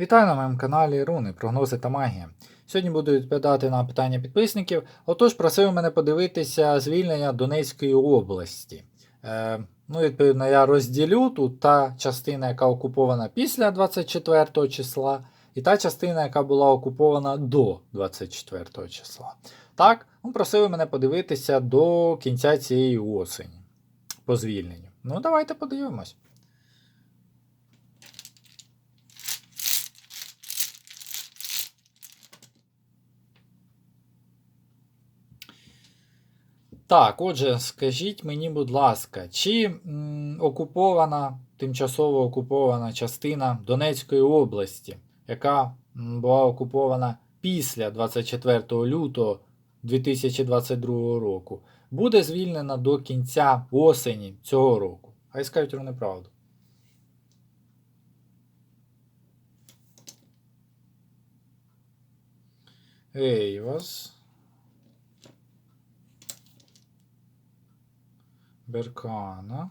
Вітаю на моєму каналі Руни, прогнози та магія. Сьогодні буду відповідати на питання підписників. Отож, просив мене подивитися звільнення Донецької області. Е, ну, відповідно, я розділю тут та частина, яка окупована після 24 числа, і та частина, яка була окупована до 24 числа. Так, ну, просили мене подивитися до кінця цієї осені по звільненню. Ну, давайте подивимось. Так, отже, скажіть мені, будь ласка, чи м, окупована, тимчасово окупована частина Донецької області, яка м, була окупована після 24 лютого 2022 року, буде звільнена до кінця осені цього року? Хай скажуть вони правду. Ейвас. Беркана.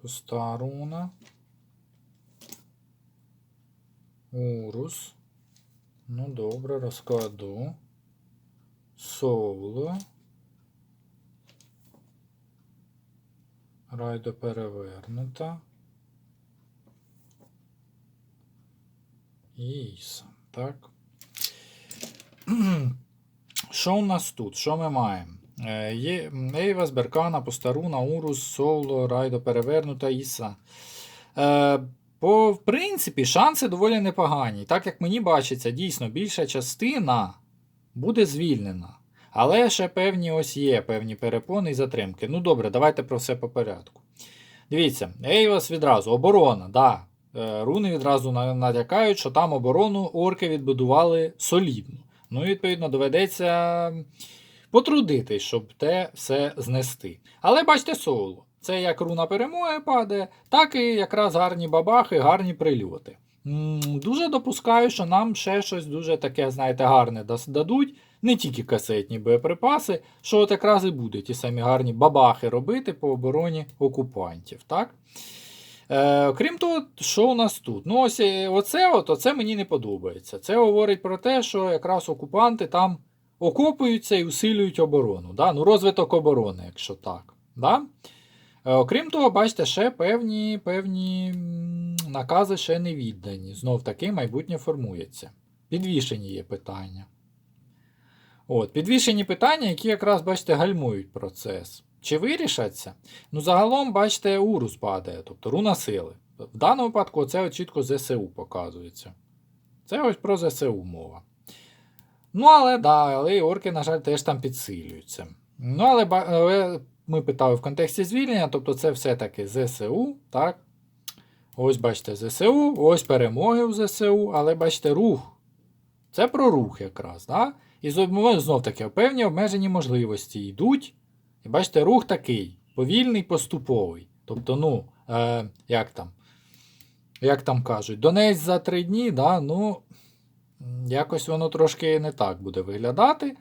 Пуста руна. Урус. Ну, добре, розкладу. Соло. Райдо перевернута. Іса. Так. Що у нас тут? Що ми маємо? Ейвас, Беркана, Постаруна, Урус, Соло, Райдо перевернута, Іса. Е, по, в принципі, шанси доволі непогані. Так як мені бачиться, дійсно, більша частина буде звільнена. Але ще певні ось є певні перепони і затримки. Ну добре, давайте про все по порядку. Дивіться, Ейвас відразу, оборона, да. Е, Руни відразу на- натякають, що там оборону орки відбудували солідно. Ну, відповідно, доведеться потрудитись, щоб те все знести. Але бачите соло. Це як руна перемоги падає, так і якраз гарні бабахи, гарні прильоти. Дуже допускаю, що нам ще щось дуже таке, знаєте, гарне дадуть. Не тільки касетні боєприпаси, що от якраз і будуть ті самі гарні бабахи робити по обороні окупантів. Так? Е, окрім того, що у нас тут? Ну, ось е, оце, от, оце мені не подобається. Це говорить про те, що якраз окупанти там окопуються і усилюють оборону. Да? Ну, розвиток оборони, якщо так. Да? Е, окрім того, бачите, ще певні, певні накази ще не віддані. Знов таки майбутнє формується. Підвішені є питання. От, підвішені питання, які якраз, бачите, гальмують процес. Чи вирішаться? Ну, загалом, бачите, урус падає, тобто руна сили. В даному випадку це чітко ЗСУ показується. Це ось про ЗСУ мова. Ну, але да, але і орки, на жаль, теж там підсилюються. Ну, але, ми питали в контексті звільнення, тобто це все-таки ЗСУ, так? Ось бачите, ЗСУ, ось перемоги в ЗСУ, але бачите, рух. Це про рух якраз. Да? І знов таки певні обмежені можливості йдуть. І бачите, рух такий повільний, поступовий. Тобто, ну, е, як там? Як там кажуть, Донець за три дні, да, ну, якось воно трошки не так буде виглядати.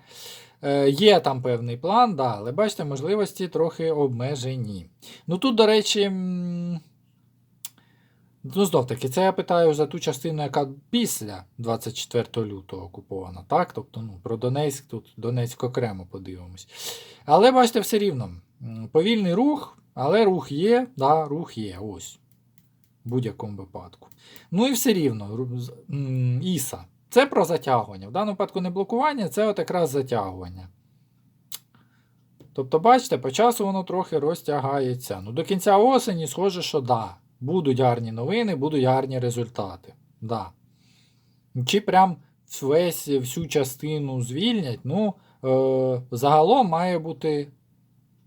Е, є там певний план, да, але бачите, можливості трохи обмежені. Ну тут, до речі, ну, знов таки, це я питаю за ту частину, яка після 24 лютого окупована. Так? Тобто, ну, про Донецьк, тут Донецьк окремо подивимось. Але бачите, все рівно. Повільний рух, але рух є, да, рух є. Ось. В будь-якому випадку. Ну і все рівно. Іса. Це про затягування. В даному випадку не блокування, це от якраз затягування. Тобто, бачите, по часу воно трохи розтягається. Ну, до кінця осені, схоже, що да. Будуть гарні новини, будуть гарні результати. Да. Чи прям весь, всю частину звільнять, ну, е, загалом має бути.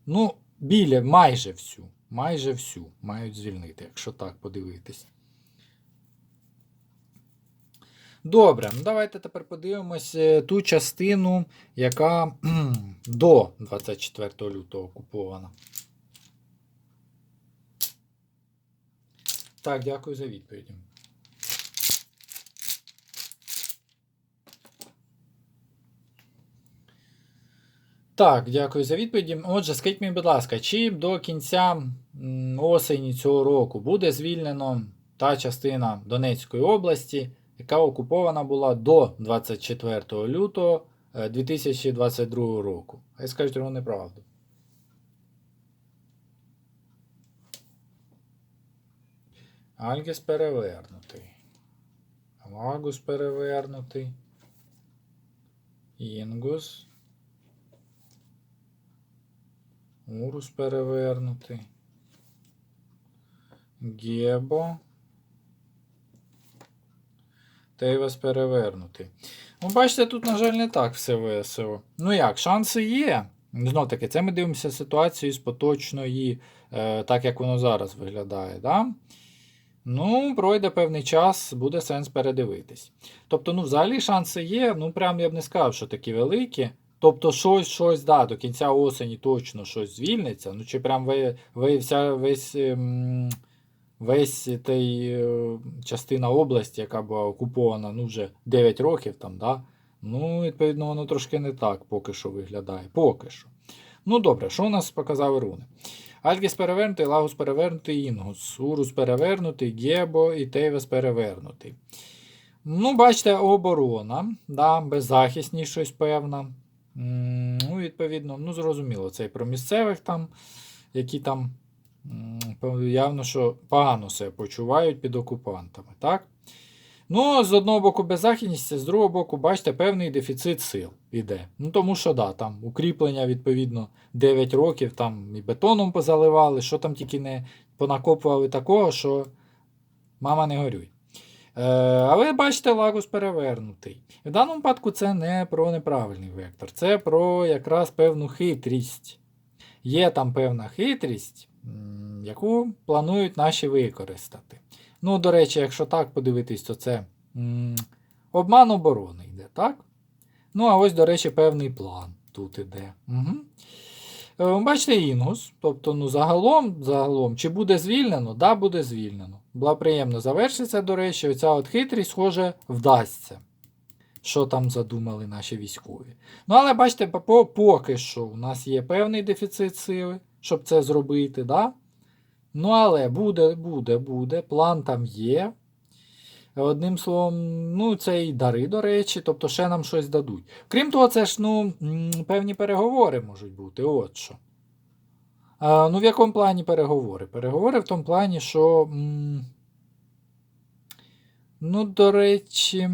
Ну, біля майже всю. Майже всю мають звільнити, якщо так подивитись. Добре, ну давайте тепер подивимось е, ту частину, яка до 24 лютого окупована. Так, дякую за відповіді. Так, дякую за відповіді. Отже, скажіть мені, будь ласка, чи до кінця осені цього року буде звільнено та частина Донецької області, яка окупована була до 24 лютого е, 2022 року. Хай скажуть йому неправду. Альгіс перевернутий. Лагус перевернутий. Інгус. Урус перевернутий. Гебо. Тейвас перевернутий. Ну, бачите, тут, на жаль, не так все весело. Ну як, шанси є. Знов таки, це ми дивимося ситуацію з поточної, е, так як воно зараз виглядає. Да? Ну, пройде певний час, буде сенс передивитись. Тобто, ну, взагалі шанси є, ну прям я б не сказав, що такі великі. Тобто, щось, щось, да, до кінця осені точно щось звільниться. Ну, чи прям ви, ви вся, весь, ем, весь той, е, частина області, яка була окупована ну, вже 9 років, там, да? ну, відповідно, воно трошки не так поки що виглядає. Поки що. Ну, добре, що у нас показали руни? Альгіс перевернутий, Лагус перевернутий, Інгус, Урус перевернутий, Гебо і Тейвес перевернутий. Ну, бачите, оборона, да, беззахисність щось певна. Ну, відповідно, ну, зрозуміло, це і про місцевих там, які там явно, що погано себе почувають під окупантами. так? Ну, з одного боку, беззахисність, з другого боку, бачите, певний дефіцит сил іде. Ну, тому що, да, там укріплення, відповідно, 9 років, там і бетоном позаливали, що там тільки не понакопували такого, що мама не горюй. Е, але бачите, лагус перевернутий. В даному випадку це не про неправильний вектор, це про якраз певну хитрість. Є там певна хитрість, яку планують наші використати. Ну, до речі, якщо так подивитись, то це м, обман оборони йде, так? Ну, а ось, до речі, певний план тут іде. Угу. Бачите, інгус. Тобто, ну, загалом, загалом, чи буде звільнено? Да, буде звільнено. Благоприємно завершиться, до речі, оця от хитрість, схоже, вдасться. Що там задумали наші військові. Ну, але бачите, поки що у нас є певний дефіцит сили, щоб це зробити. Да? Ну, але буде, буде, буде. План там є. Одним словом, ну, це і дари, до речі, тобто ще нам щось дадуть. Крім того, це ж ну, певні переговори можуть бути. От що. А, ну, в якому плані переговори? Переговори в тому плані, що. Ну, до речі.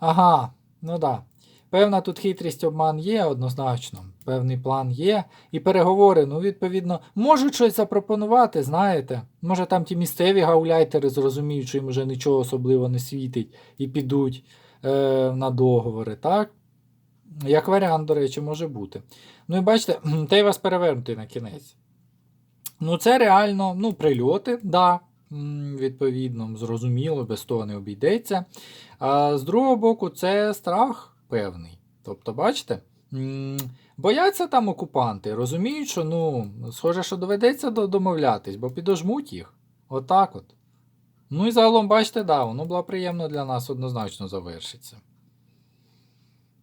Ага, ну да. Певна тут хитрість обман є однозначно. Певний план є. І переговори, ну, відповідно, можуть щось запропонувати, знаєте. Може там ті місцеві гауляйтери зрозуміють, що їм вже нічого особливо не світить, і підуть е, на договори, так? Як варіант, до речі, може бути. Ну і бачите, той вас перевернутий на кінець. Ну, це реально, ну, прильоти, да, відповідно, зрозуміло, без того не обійдеться. А з другого боку, це страх певний. Тобто, бачите, бояться там окупанти, розуміють, що ну, схоже, що доведеться домовлятись, бо підожмуть їх. Отак от. Ну і загалом, бачите, да, воно було приємно для нас однозначно завершиться.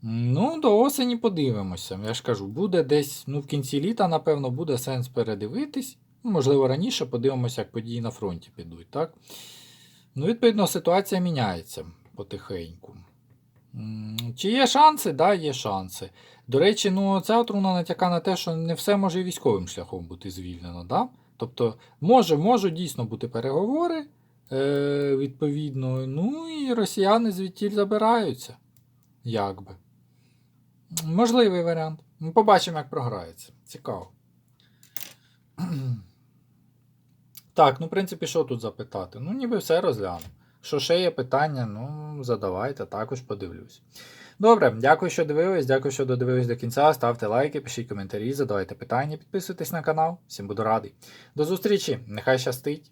Ну, до осені подивимося. Я ж кажу, буде десь, ну, в кінці літа, напевно, буде сенс передивитись. Можливо, раніше подивимося, як події на фронті підуть, так? Ну, відповідно, ситуація міняється потихеньку. Чи є шанси? Да, є шанси. До речі, ну, ця от руна натяка на те, що не все може і військовим шляхом бути звільнено. Да? Тобто, може, можуть дійсно бути переговори, е, відповідно, ну і росіяни звідтіль забираються. Як би. Можливий варіант. Ми побачимо, як програється. Цікаво. Так, ну, в принципі, що тут запитати? Ну, ніби все розгляну. Що ще є питання, ну, задавайте, також подивлюсь. Добре, дякую, що дивились, дякую, що додивились до кінця. Ставте лайки, пишіть коментарі, задавайте питання, підписуйтесь на канал. Всім буду радий. До зустрічі! Нехай щастить!